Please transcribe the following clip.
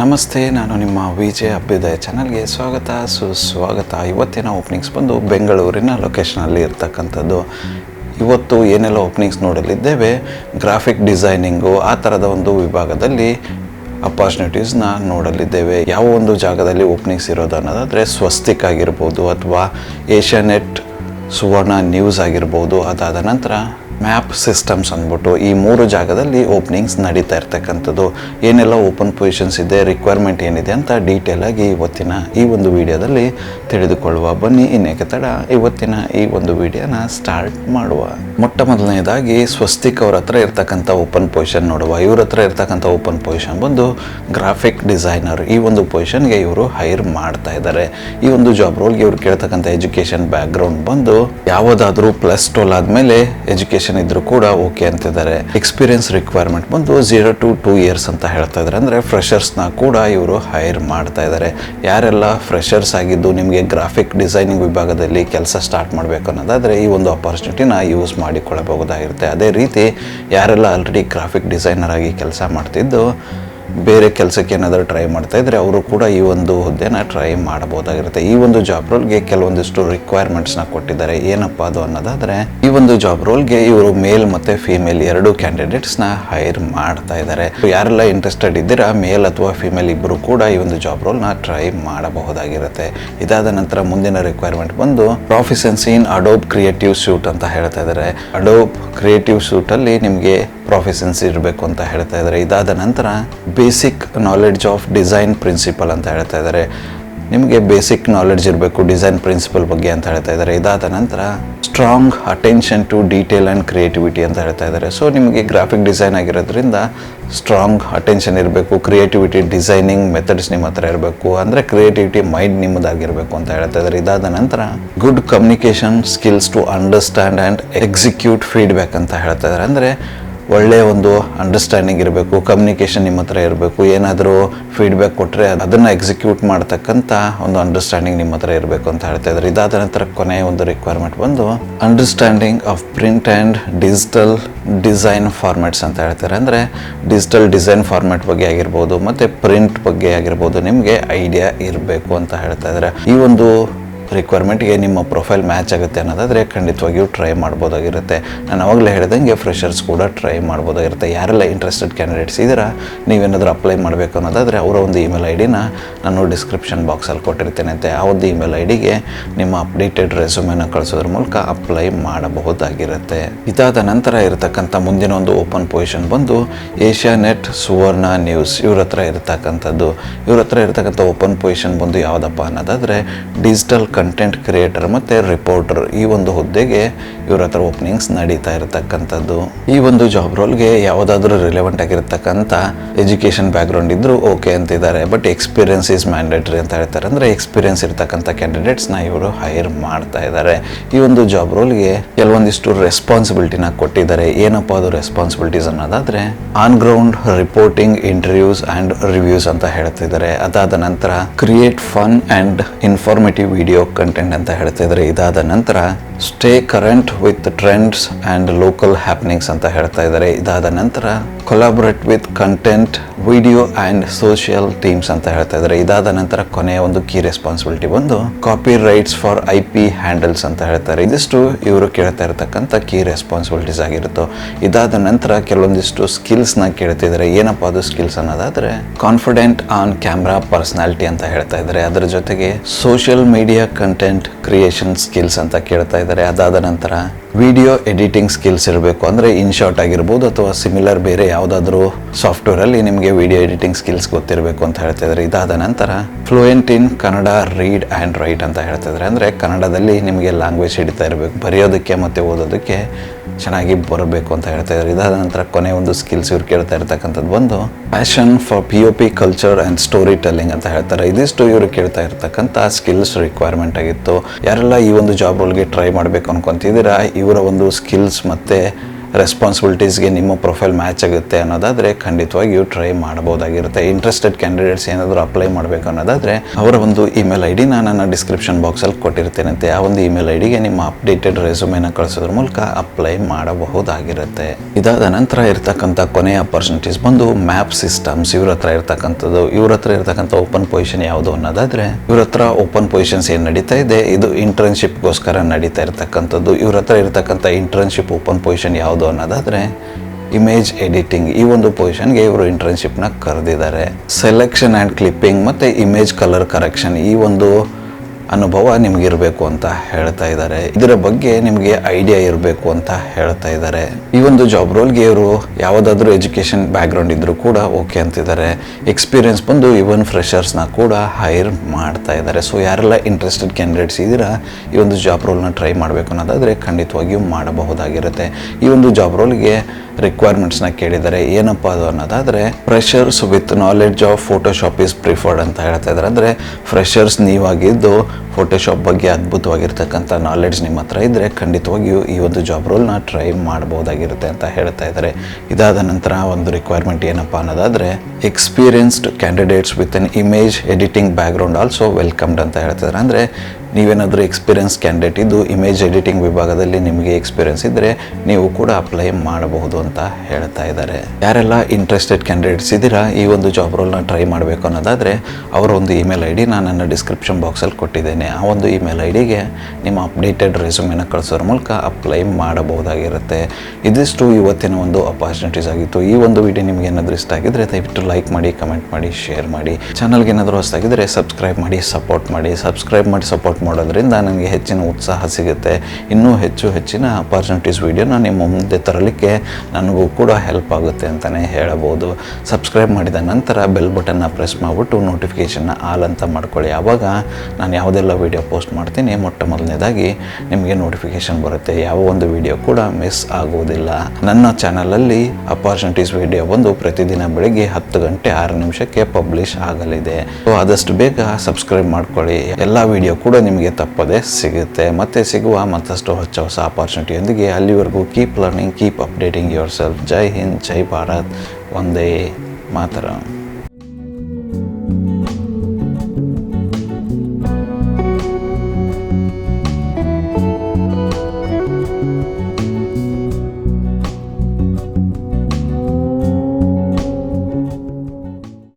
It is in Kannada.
ನಮಸ್ತೆ, ನಾನು ನಿಮ್ಮ ವಿಜಯ್ ಅಭ್ಯುದಯ ಚಾನಲ್ಗೆ ಸ್ವಾಗತ. ಸುಸ್ವಾಗತ. ಇವತ್ತಿನ ಓಪನಿಂಗ್ಸ್ ಬಂದು ಬೆಂಗಳೂರಿನ ಲೊಕೇಶನಲ್ಲಿ ಇರ್ತಕ್ಕಂಥದ್ದು. ಇವತ್ತು ಏನೆಲ್ಲ ಓಪನಿಂಗ್ಸ್ ನೋಡಲಿದ್ದೇವೆ? ಗ್ರಾಫಿಕ್ ಡಿಸೈನಿಂಗು ಆ ಥರದ ಒಂದು ವಿಭಾಗದಲ್ಲಿ ಅಪಾರ್ಚುನಿಟೀಸ್ನ ನೋಡಲಿದ್ದೇವೆ. ಯಾವ ಒಂದು ಜಾಗದಲ್ಲಿ ಓಪನಿಂಗ್ಸ್ ಇರೋದು ಅನ್ನೋದಾದರೆ ಸ್ವಸ್ತಿಕ್ ಆಗಿರ್ಬೋದು ಅಥವಾ ಏಷ್ಯಾನೆಟ್ ಸುವರ್ಣ ನ್ಯೂಸ್ ಆಗಿರ್ಬೋದು. ಅದಾದ ನಂತರ ಮ್ಯಾಪ್ ಸಿಸ್ಟಮ್ಸ್ ಅಂದ್ಬಿಟ್ಟು ಈ ಮೂರು ಜಾಗದಲ್ಲಿ ಓಪನಿಂಗ್ಸ್ ನಡೀತಾ ಇರ್ತಕ್ಕಂಥದ್ದು. ಏನೆಲ್ಲ ಓಪನ್ ಪೊಸಿಷನ್ಸ್ ಇದೆ ರಿಕ್ವೈರ್ಮೆಂಟ್ ಏನಿದೆ ಅಂತ ಡೀಟೇಲ್ ಆಗಿ ಇವತ್ತಿನ ಈ ಒಂದು ವಿಡಿಯೋದಲ್ಲಿ ತಿಳಿದುಕೊಳ್ಳುವ. ಬನ್ನಿ, ಇನ್ನೇಕೆ ತಡ. ಇವತ್ತಿನ ಈ ಒಂದು ವಿಡಿಯೋನ ಸ್ಟಾರ್ಟ್ ಮಾಡುವ. ಮೊಟ್ಟ ಮೊದಲನೇದಾಗಿ ಸ್ವಸ್ತಿಕ್ ಅವ್ರ ಹತ್ರ ಇರ್ತಕ್ಕಂಥ ಓಪನ್ ಪೊಸಿಷನ್ ನೋಡುವ. ಇವ್ರ ಹತ್ರ ಇರ್ತಕ್ಕಂಥ ಓಪನ್ ಪೊಸಿಷನ್ ಬಂದು ಗ್ರಾಫಿಕ್ ಡಿಸೈನರ್ ಈ ಒಂದು ಪೊಸಿಷನ್ಗೆ ಇವರು ಹೈರ್ ಮಾಡ್ತಾ ಇದ್ದಾರೆ. ಈ ಒಂದು ಜಾಬ್ ರೋಲ್ಗೆ ಇವ್ರು ಕೇಳ್ತಕ್ಕಂಥ ಎಜುಕೇಷನ್ ಬ್ಯಾಕ್ಗ್ರೌಂಡ್ ಬಂದು, ಯಾವುದಾದ್ರೂ ಪ್ಲಸ್ ಟೋಲ್ ಆದಮೇಲೆ ಎಜುಕೇಷನ್ ಇದ್ರೂ ಕೂಡ ಓಕೆ ಅಂತಿದ್ದಾರೆ ಎಕ್ಸ್ಪೀರಿಯನ್ಸ್ ರಿಕ್ವೈರ್ಮೆಂಟ್ ಬಂದು ಝೀರೋ ಟು ಟೂ ಇಯರ್ಸ್ ಅಂತ ಹೇಳ್ತಾ ಇದ್ದಾರೆ ಅಂದರೆ ಫ್ರೆಷರ್ಸ್ನ ಕೂಡ ಇವರು ಹೈರ್ ಮಾಡ್ತಾ ಇದ್ದಾರೆ ಯಾರೆಲ್ಲ ಫ್ರೆಷರ್ಸ್ ಆಗಿದ್ದು ನಿಮಗೆ ಗ್ರಾಫಿಕ್ ಡಿಸೈನಿಂಗ್ ವಿಭಾಗದಲ್ಲಿ ಕೆಲಸ ಸ್ಟಾರ್ಟ್ ಮಾಡಬೇಕು ಅನ್ನೋದಾದರೆ ಈ ಒಂದು ಅಪಾರ್ಚುನಿಟಿನ ಯೂಸ್ ಮಾಡಿಕೊಳ್ಳಬಹುದಾಗಿರುತ್ತೆ. ಅದೇ ರೀತಿ ಯಾರೆಲ್ಲ ಆಲ್ರೆಡಿ ಗ್ರಾಫಿಕ್ ಡಿಸೈನರ್ ಆಗಿ ಕೆಲಸ ಮಾಡ್ತಿದ್ದು ಬೇರೆ ಕೆಲಸಕ್ಕೆ ಏನಾದರೂ ಟ್ರೈ ಮಾಡ್ತಾ ಇದ್ರೆ ಅವರು ಕೂಡ ಈ ಒಂದು ಹುದ್ದೆನ ಟ್ರೈ ಮಾಡಬಹುದಾಗಿರುತ್ತೆ. ಈ ಒಂದು ಜಾಬ್ ರೋಲ್ಗೆ ಕೆಲವೊಂದಿಷ್ಟು ರಿಕ್ವೈರ್ಮೆಂಟ್ಸ್ನ ಕೊಟ್ಟಿದ್ದಾರೆ. ಏನಪ್ಪ ಅದು ಅನ್ನೋದಾದರೆ, ಈ ಒಂದು ಜಾಬ್ ರೋಲ್ಗೆ ಇವರು ಮೇಲ್ ಮತ್ತು ಫೀಮೇಲ್ ಎರಡು ಕ್ಯಾಂಡಿಡೇಟ್ಸ್ನ ಹೈರ್ ಮಾಡ್ತಾ ಇದ್ದಾರೆ. ಯಾರೆಲ್ಲ ಇಂಟ್ರೆಸ್ಟೆಡ್ ಇದ್ದೀರಾ ಮೇಲ್ ಅಥವಾ ಫೀಮೇಲ್ ಇಬ್ಬರು ಕೂಡ ಈ ಒಂದು ಜಾಬ್ ರೋಲ್ನ ಟ್ರೈ ಮಾಡಬಹುದಾಗಿರುತ್ತೆ. ಇದಾದ ನಂತರ ಮುಂದಿನ ರಿಕ್ವೈರ್ಮೆಂಟ್ ಬಂದು proficiency in Adobe creative suite ಅಂತ ಹೇಳ್ತಾ ಇದ್ದಾರೆ. ಅಡೋಬ್ ಕ್ರಿಯೇಟಿವ್ ಸೂಟಲ್ಲಿ ನಿಮಗೆ ಪ್ರೊಫೆಷನ್ಸ್ ಇರಬೇಕು ಅಂತ ಹೇಳ್ತಾ ಇದ್ದಾರೆ. ಇದಾದ ನಂತರ basic knowledge of design principle ಅಂತ ಹೇಳ್ತಾ ಇದ್ದಾರೆ. ನಿಮಗೆ ಬೇಸಿಕ್ ನಾಲೆಡ್ಜ್ ಇರಬೇಕು ಡಿಸೈನ್ ಪ್ರಿನ್ಸಿಪಲ್ ಬಗ್ಗೆ ಅಂತ ಹೇಳ್ತಾ ಇದ್ದಾರೆ. ಇದಾದ ನಂತರ strong attention to detail and creativity ಅಂತ ಹೇಳ್ತಾ ಇದ್ದಾರೆ. ಸೊ ನಿಮಗೆ ಗ್ರಾಫಿಕ್ ಡಿಸೈನ್ ಆಗಿರೋದ್ರಿಂದ ಸ್ಟ್ರಾಂಗ್ ಅಟೆನ್ಷನ್ ಇರಬೇಕು ಕ್ರಿಯೇಟಿವಿಟಿ ಡಿಸೈನಿಂಗ್ ಮೆಥಡ್ಸ್ ನಿಮ್ಮ ಹತ್ರ ಇರಬೇಕು, ಅಂದರೆ ಕ್ರಿಯೇಟಿವಿಟಿ ಮೈಂಡ್ ನಿಮ್ಮದಾಗಿರಬೇಕು ಅಂತ ಹೇಳ್ತಾ ಇದ್ದಾರೆ. ಇದಾದ ನಂತರ good communication skills to understand and execute feedback ಅಂತ ಹೇಳ್ತಾ ಇದ್ದಾರೆ. ಅಂದರೆ ಒಳ್ಳೆಯ ಒಂದು ಅಂಡರ್ಸ್ಟ್ಯಾಂಡಿಂಗ್ ಇರಬೇಕು ಕಮ್ಯುನಿಕೇಷನ್ ನಿಮ್ಮ ಹತ್ರ ಇರಬೇಕು, ಏನಾದರೂ ಫೀಡ್ಬ್ಯಾಕ್ ಕೊಟ್ಟರೆ ಅದನ್ನು ಎಕ್ಸಿಕ್ಯೂಟ್ ಮಾಡ್ತಕ್ಕಂಥ ಒಂದು ಅಂಡರ್ಸ್ಟ್ಯಾಂಡಿಂಗ್ ನಿಮ್ಮ ಹತ್ರ ಇರಬೇಕು ಅಂತ ಹೇಳ್ತಾ ಇದ್ದಾರೆ ಇದಾದ ನಂತರ ಕೊನೆಯ ಒಂದು ರಿಕ್ವೈರ್ಮೆಂಟ್ ಬಂದು understanding of print and digital design formats ಅಂತ ಹೇಳ್ತಾರೆ. ಅಂದರೆ ಡಿಜಿಟಲ್ ಡಿಸೈನ್ ಫಾರ್ಮ್ಯಾಟ್ ಬಗ್ಗೆ ಆಗಿರ್ಬೋದು, ಮತ್ತು ಪ್ರಿಂಟ್ ಬಗ್ಗೆ ಆಗಿರ್ಬೋದು ನಿಮಗೆ ಐಡಿಯಾ ಇರಬೇಕು ಅಂತ ಹೇಳ್ತಾ ಇದ್ದಾರೆ ಈ ಒಂದು ರಿಕ್ವೈರ್ಮೆಂಟ್ಗೆ ನಿಮ್ಮ ಪ್ರೊಫೈಲ್ ಮ್ಯಾಚ್ ಆಗುತ್ತೆ ಅನ್ನೋದಾದರೆ ಖಂಡಿತವಾಗಿಯೂ ಟ್ರೈ ಮಾಡ್ಬೋದಾಗಿರುತ್ತೆ. ನಾನು ಅವಾಗಲೇ ಹೇಳಿದಂಗೆ ಫ್ರೆಷರ್ಸ್ ಕೂಡ ಟ್ರೈ ಮಾಡ್ಬೋದಾಗಿರುತ್ತೆ. ಯಾರೆಲ್ಲ ಇಂಟ್ರೆಸ್ಟೆಡ್ ಕ್ಯಾಂಡಿಡೇಟ್ಸ್ ಇದ್ದೀರಾ, ನೀವೇನಾದರೂ ಅಪ್ಲೈ ಮಾಡಬೇಕು ಅನ್ನೋದಾದರೆ ಅವರ ಒಂದು ಇಮೇಲ್ ಐ ಡಿನ ನಾನು ಡಿಸ್ಕ್ರಿಪ್ಷನ್ ಬಾಕ್ಸಲ್ಲಿ ಕೊಟ್ಟಿರ್ತೇನೆ ಅಂತೆ. ಆ ಒಂದು ಇಮೇಲ್ ಐ ಡಿಗೆ ನಿಮ್ಮ ಅಪ್ಡೇಟೆಡ್ ರೆಸ್ಯೂಮೆನ ಕಳಿಸೋದ್ರ ಮೂಲಕ ಅಪ್ಲೈ ಮಾಡಬಹುದಾಗಿರುತ್ತೆ. ಇದಾದ ನಂತರ ಇರತಕ್ಕಂಥ ಮುಂದಿನ ಒಂದು ಓಪನ್ ಪೊಸಿಷನ್ ಬಂದು ಏಷ್ಯಾ ನೆಟ್ ಸುವರ್ಣ ನ್ಯೂಸ್ ಇವ್ರ ಹತ್ರ ಇರತಕ್ಕಂಥದ್ದು. ಇವ್ರ ಹತ್ರ ಇರತಕ್ಕಂಥ ಓಪನ್ ಪೊಸಿಷನ್ ಬಂದು ಯಾವುದಪ್ಪ ಅನ್ನೋದಾದರೆ ಡಿಜಿಟಲ್ ಕಂಟೆಂಟ್ ಕ್ರಿಯೇಟರ್ ಮತ್ತು ರಿಪೋರ್ಟರ್ ಈ ಒಂದು ಹುದ್ದೆಗೆ ಇವ್ರ ಹತ್ರ ಓಪನಿಂಗ್ಸ್ ನಡೀತಾ ಇರತಕ್ಕಂಥದ್ದು. ಈ ಒಂದು ಜಾಬ್ ರೋಲ್ಗೆ ಯಾವುದಾದ್ರೂ ರಿಲೆವೆಂಟ್ ಆಗಿರತಕ್ಕಂಥ ಎಜುಕೇಷನ್ ಬ್ಯಾಕ್ಗ್ರೌಂಡ್ ಇದ್ದರೂ ಓಕೆ ಅಂತಿದ್ದಾರೆ. ಬಟ್ ಎಕ್ಸ್ಪೀರಿಯನ್ಸ್ ಈಸ್ ಮ್ಯಾಂಡೇಟ್ರಿ ಅಂತ ಹೇಳ್ತಾರೆ. ಅಂದರೆ ಎಕ್ಸ್ಪೀರಿಯನ್ಸ್ ಇರ್ತಕ್ಕಂಥ ಕ್ಯಾಂಡಿಡೇಟ್ಸ್ನ ಇವರು ಹೈರ್ ಮಾಡ್ತಾ ಇದ್ದಾರೆ. ಈ ಒಂದು ಜಾಬ್ ರೋಲ್ಗೆ ಕೆಲವೊಂದಿಷ್ಟು ರೆಸ್ಪಾನ್ಸಿಬಿಲಿಟಿನ ಕೊಟ್ಟಿದ್ದಾರೆ. ಏನಪ್ಪ ಅದು ರೆಸ್ಪಾನ್ಸಿಬಿಲಿಟೀಸ್ ಅನ್ನೋದಾದರೆ on ground reporting interviews and reviews ಅಂತ ಹೇಳ್ತಿದ್ದಾರೆ. ಅದಾದ ನಂತರ create fun and informative video content ಅಂತ ಹೇಳ್ತಿದ್ರೆ ಇದಾದ ನಂತರ stay current with trends and local happenings ಅಂತ ಹೇಳ್ತಾ ಇದ್ದಾರೆ. ಇದಾದ ನಂತರ collaborate with content video and social teams ಅಂತ ಹೇಳ್ತಾ ಇದ್ದಾರೆ. ಇದಾದ ನಂತರ ಕೊನೆಯ ಒಂದು ಕೀ ರೆಸ್ಪಾನ್ಸಿಬಿಲಿಟಿ ಬಂದು copyrights for I P handles ಅಂತ ಹೇಳ್ತಾರೆ ಇದಿಷ್ಟು ಇವರು ಕೇಳ್ತಾ ಇರತಕ್ಕಂಥ ಕೀ ರೆಸ್ಪಾನ್ಸಿಬಿಲಿಟೀಸ್ ಆಗಿರುತ್ತೋ. ಇದಾದ ನಂತರ ಕೆಲವೊಂದಿಷ್ಟು ಸ್ಕಿಲ್ಸ್ನ ಕೇಳ್ತಿದ್ದಾರೆ ಏನಪ್ಪ ಅದು ಸ್ಕಿಲ್ಸ್ ಅನ್ನೋದಾದರೆ ಕಾನ್ಫಿಡೆಂಟ್ ಆನ್ ಕ್ಯಾಮ್ರಾ ಪರ್ಸ್ನಾಲಿಟಿ ಅಂತ ಹೇಳ್ತಾ ಇದ್ದಾರೆ. ಅದರ ಜೊತೆಗೆ social media content creation skills ಅಂತ ಕೇಳ್ತಾ ಇದ್ದಾರೆ ಅದಾದ ನಂತರ ವಿಡಿಯೋ ಎಡಿಟಿಂಗ್ ಸ್ಕಿಲ್ಸ್ ಇರಬೇಕು ಅಂದರೆ ಇನ್ಶಾರ್ಟ್ ಆಗಿರ್ಬೋದು ಅಥವಾ ಸಿಮಿಲರ್ ಬೇರೆ ಯಾವುದಾದ್ರೂ ಸಾಫ್ಟ್ವೇರಲ್ಲಿ ನಿಮಗೆ ವಿಡಿಯೋ ಎಡಿಟಿಂಗ್ ಸ್ಕಿಲ್ಸ್ ಗೊತ್ತಿರಬೇಕು ಅಂತ ಹೇಳ್ತಾ ಇದ್ದಾರೆ. ಇದಾದ ನಂತರ fluent in Kannada read and write ಅಂತ ಹೇಳ್ತಾ ಇದ್ದಾರೆ. ಅಂದರೆ ಕನ್ನಡದಲ್ಲಿ ನಿಮಗೆ ಲ್ಯಾಂಗ್ವೇಜ್ ಹಿಡಿತಾ ಇರಬೇಕು, ಬರೆಯೋದಕ್ಕೆ ಮತ್ತು ಓದೋದಕ್ಕೆ ಚೆನ್ನಾಗಿ ಬರಬೇಕು ಅಂತ ಹೇಳ್ತಾ ಇದ್ದಾರೆ. ಇದಾದ ನಂತರ ಕೊನೆ ಒಂದು ಸ್ಕಿಲ್ಸ್ ಇವ್ರು ಕೇಳ್ತಾ ಇರ್ತಕ್ಕಂಥದ್ದು ಬಂದು passion for P O P culture and storytelling ಅಂತ ಹೇಳ್ತಾರೆ. ಇದಿಷ್ಟು ಇವರು ಕೇಳ್ತಾ ಇರ್ತಕ್ಕಂಥ ಸ್ಕಿಲ್ಸ್ ರಿಕ್ವೈರ್ಮೆಂಟ್ ಆಗಿತ್ತು. ಯಾರೆಲ್ಲ ಈ ಒಂದು ಜಾಬ್ ರೋಲ್ಗೆ ಟ್ರೈ ಮಾಡಬೇಕು ಅನ್ಕೊಂತಿದ್ದೀರಾ ಇವರ ಒಂದು ಸ್ಕಿಲ್ಸ್ ಮತ್ತು ರೆಸ್ಪಾನ್ಸಿಬಿಲಿಟೀಸ್ಗೆ ನಿಮ್ಮ ಪ್ರೊಫೈಲ್ ಮ್ಯಾಚ್ ಆಗುತ್ತೆ ಅನ್ನೋದಾದರೆ ಖಂಡಿತವಾಗಿಯೂ ಟ್ರೈ ಮಾಡ್ಬೋದಾಗಿರುತ್ತೆ ಇಂಟ್ರೆಸ್ಟೆಡ್ ಕ್ಯಾಂಡಿಡೇಟ್ಸ್ ಏನಾದರೂ ಅಪ್ಲೈ ಮಾಡಬೇಕು ಅನ್ನೋದಾದರೆ ಅವರ ಒಂದು ಇಮೇಲ್ ಐ ಡಿನ ನನ್ನ ಡಿಸ್ಕ್ರಿಪ್ಷನ್ ಬಾಕ್ಸಲ್ಲಿ ಕೊಟ್ಟಿರ್ತೇನಂತೆ. ಆ ಒಂದು ಇಮೇಲ್ ಐ ಡಿಗೆ ನಿಮ್ಮ ಅಪ್ಡೇಟೆಡ್ ರೆಸ್ಯೂಮೇನ ಕಳಿಸೋದ್ರ ಮೂಲಕ ಅಪ್ಲೈ ಮಾಡಬಹುದಾಗಿರುತ್ತೆ. ಇದಾದ ನಂತರ ಇರ್ತಕ್ಕಂಥ ಕೊನೆಯ ಅಪರ್ಚುನಿಟೀಸ್ ಬಂದು ಮ್ಯಾಪ್ ಸಿಸ್ಟಮ್ಸ್ ಇವ್ರ ಹತ್ರ ಇರ್ತಕ್ಕಂಥದ್ದು, ಇವ್ರ ಹತ್ರ ಇರ್ತಕ್ಕಂಥ ಓಪನ್ ಪೊಸಿಷನ್ ಯಾವುದು ಅನ್ನೋದಾದರೆ, ಇವ್ರ ಹತ್ರ ಓಪನ್ ಪೊಸಿಷನ್ಸ್ ಏನು ನಡೀತಾ ಇದೆ, ಇದು ಇಂಟರ್ನ್ಶಿಪ್ಗೋಸ್ಕರ ನಡೀತಾ ಇರ್ತಕ್ಕಂಥದ್ದು, ಇವ್ರ ಹತ್ರ ಇರ್ತಕ್ಕಂಥ ಇಂಟರ್ನ್ಶಿಪ್ ಓಪನ್ ಪೊಸಿಷನ್ ಯಾವುದು ಅನ್ನೋದಾದರೆ ಇಮೇಜ್ ಎಡಿಟಿಂಗ್ ಈ ಒಂದು ಪೊಸಿಷನ್ಗೆ ಇವರು ಇಂಟರ್ನ್ಶಿಪ್ನ ಕರೆದಿದ್ದಾರೆ. ಸೆಲೆಕ್ಷನ್ ಆ್ಯಂಡ್ ಕ್ಲಿಪ್ಪಿಂಗ್ ಮತ್ತು ಇಮೇಜ್ ಕಲರ್ ಕರೆಕ್ಷನ್ ಈ ಒಂದು ಅನುಭವ ನಿಮಗಿರಬೇಕು ಅಂತ ಹೇಳ್ತಾ ಇದ್ದಾರೆ ಇದರ ಬಗ್ಗೆ ನಿಮಗೆ ಐಡಿಯಾ ಇರಬೇಕು ಅಂತ ಹೇಳ್ತಾ ಇದ್ದಾರೆ ಈ ಒಂದು ಜಾಬ್ ರೋಲ್ಗೆ ಇವರು ಯಾವುದಾದ್ರೂ ಎಜುಕೇಷನ್ ಬ್ಯಾಕ್ಗ್ರೌಂಡ್ ಇದ್ದರೂ ಕೂಡ ಓಕೆ ಅಂತಿದ್ದಾರೆ ಎಕ್ಸ್ಪೀರಿಯನ್ಸ್ ಬಂದು ಇವನ್ ಫ್ರೆಷರ್ಸ್ನ ಕೂಡ ಹೈರ್ ಮಾಡ್ತಾ ಇದ್ದಾರೆ ಸೊ ಯಾರೆಲ್ಲ ಇಂಟ್ರೆಸ್ಟೆಡ್ ಕ್ಯಾಂಡಿಡೇಟ್ಸ್ ಇದ್ದೀರಾ, ಈ ಒಂದು ಜಾಬ್ ರೋಲ್ನ ಟ್ರೈ ಮಾಡಬೇಕು ಅನ್ನೋದಾದರೆ ಖಂಡಿತವಾಗಿಯೂ ಮಾಡಬಹುದಾಗಿರುತ್ತೆ. ಈ ಒಂದು ಜಾಬ್ ರೋಲ್ಗೆ ರಿಕ್ವೈರ್ಮೆಂಟ್ಸ್ನ ಕೇಳಿದ್ದಾರೆ ಏನಪ್ಪ ಅದು ಅನ್ನೋದಾದರೆ freshers with knowledge of Photoshop is preferred ಅಂತ ಹೇಳ್ತಾ ಇದ್ದಾರೆ ಅಂದರೆ ಫ್ರೆಷರ್ಸ್ ನೀವಾಗಿದ್ದು ಫೋಟೋಶಾಪ್ ಬಗ್ಗೆ ಅದ್ಭುತವಾಗಿರ್ತಕ್ಕಂಥ ನಾಲೆಡ್ಜ್ ನಿಮ್ಮ ಹತ್ರ ಇದ್ದರೆ ಖಂಡಿತವಾಗಿಯೂ ಈ ಒಂದು ಜಾಬ್ ರೋಲ್ನ ಟ್ರೈ ಮಾಡ್ಬೋದಾಗಿರುತ್ತೆ ಅಂತ ಹೇಳ್ತಾ ಇದ್ದಾರೆ ಇದಾದ ನಂತರ ಒಂದು ರಿಕ್ವೈರ್ಮೆಂಟ್ ಏನಪ್ಪ ಅನ್ನೋದಾದರೆ experienced candidates with an image editing background also welcomed ಅಂತ ಹೇಳ್ತಿದ್ದಾರೆ ಅಂದರೆ ನೀವೇನಾದರೂ ಎಕ್ಸ್ಪೀರಿಯನ್ಸ್ ಕ್ಯಾಂಡಿಡೇಟ್ ಇದ್ದು ಇಮೇಜ್ ಎಡಿಟಿಂಗ್ ವಿಭಾಗದಲ್ಲಿ ನಿಮಗೆ ಎಕ್ಸ್ಪೀರಿಯನ್ಸ್ ಇದ್ದರೆ ನೀವು ಕೂಡ ಅಪ್ಲೈ ಮಾಡಬಹುದು ಅಂತ ಹೇಳ್ತಾ ಇದ್ದಾರೆ. ಯಾರೆಲ್ಲ ಇಂಟ್ರೆಸ್ಟೆಡ್ ಕ್ಯಾಂಡಿಡೇಟ್ಸ್ ಇದ್ದೀರಾ, ಈ ಒಂದು ಜಾಬ್ ರೋಲ್ನ ಟ್ರೈ ಮಾಡಬೇಕು ಅನ್ನೋದಾದರೆ ಅವರ ಒಂದು ಇಮೇಲ್ ಐ ಡಿ ನಾನು ನನ್ನ ಡಿಸ್ಕ್ರಿಪ್ಷನ್ ಬಾಕ್ಸಲ್ಲಿ ಕೊಟ್ಟಿದ್ದೇನೆ. ಆ ಒಂದು ಇಮೇಲ್ ಐ ಡಿಗೆ ನಿಮ್ಮ ಅಪ್ಡೇಟೆಡ್ ರೆಸ್ಯೂಮೆನ ಕಳಿಸೋದ್ರ ಮೂಲಕ ಅಪ್ಲೈ ಮಾಡಬಹುದಾಗಿರುತ್ತೆ. ಇದಿಷ್ಟು ಇವತ್ತಿನ ಒಂದು ಅಪಾರ್ಚುನಿಟೀಸ್ ಆಗಿತ್ತು. ಈ ಒಂದು ವಿಡಿಯೋ ನಿಮ್ಗೆ ಏನಾದರೂ ಇಷ್ಟ ಆಗಿದ್ರೆ ದಯವಿಟ್ಟು ಲೈಕ್ ಮಾಡಿ ಕಮೆಂಟ್ ಮಾಡಿ ಶೇರ್ ಮಾಡಿ. ಚಾನಲ್ಗೆ ಏನಾದರೂ ಹೊಸದಾಗಿದ್ದರೆ ಸಬ್ಸ್ಕ್ರೈಬ್ ಮಾಡಿ ಸಪೋರ್ಟ್ ಮಾಡಿ. ಸಬ್ಸ್ಕ್ರೈಬ್ ಮಾಡಿ ಸಪೋರ್ಟ್ ಮಾಡೋದ್ರಿಂದ ನನಗೆ ಹೆಚ್ಚಿನ ಉತ್ಸಾಹ ಸಿಗುತ್ತೆ. ಇನ್ನೂ ಹೆಚ್ಚು ಹೆಚ್ಚಿನ ಅಪಾರ್ಚುನಿಟೀಸ್ ವೀಡಿಯೋನ ನಿಮ್ಮ ಮುಂದೆ ತರಲಿಕ್ಕೆ ನನಗೂ ಕೂಡ ಹೆಲ್ಪ್ ಆಗುತ್ತೆ ಅಂತಲೇ ಹೇಳಬಹುದು ಸಬ್ಸ್ಕ್ರೈಬ್ ಮಾಡಿದ ನಂತರ ಬೆಲ್ ಬಟನ್ನ ಪ್ರೆಸ್ ಮಾಡಿಬಿಟ್ಟು ನೋಟಿಫಿಕೇಷನ್ನ ಆಲ್ ಅಂತ ಮಾಡ್ಕೊಳ್ಳಿ. ಆವಾಗ ನಾನು ಯಾವುದೆಲ್ಲ ವೀಡಿಯೋ ಪೋಸ್ಟ್ ಮಾಡ್ತೀನಿ ಮೊಟ್ಟ ಮೊದಲನೇದಾಗಿ ನಿಮಗೆ ನೋಟಿಫಿಕೇಷನ್ ಬರುತ್ತೆ. ಯಾವ ಒಂದು ವಿಡಿಯೋ ಕೂಡ ಮಿಸ್ ಆಗುವುದಿಲ್ಲ ನನ್ನ ಚಾನಲಲ್ಲಿ ಅಪಾರ್ಚುನಿಟೀಸ್ ವಿಡಿಯೋ ಬಂದು ಪ್ರತಿದಿನ ಬೆಳಿಗ್ಗೆ ಹತ್ತು ಗಂಟೆ ಆರು ನಿಮಿಷಕ್ಕೆ ಪಬ್ಲಿಷ್ ಆಗಲಿದೆ. ಸೊ ಆದಷ್ಟು ಬೇಗ ಸಬ್ಸ್ಕ್ರೈಬ್ ಮಾಡ್ಕೊಳ್ಳಿ. ಎಲ್ಲ ವಿಡಿಯೋ ಕೂಡ ನಿಮಗೆ ತಪ್ಪದೆ ಸಿಗುತ್ತೆ. ಮತ್ತೆ ಸಿಗುವ ಮತ್ತಷ್ಟು ಹೊಸ ಹೊಸ ಆಪರ್ಚುನಿಟಿಯೊಂದಿಗೆ ಅಲ್ಲಿವರೆಗೂ keep learning keep updating your self ಜೈ ಹಿಂದ್, ಜೈ ಭಾರತ್. ಒಂದೇ ಮಾತರಂ.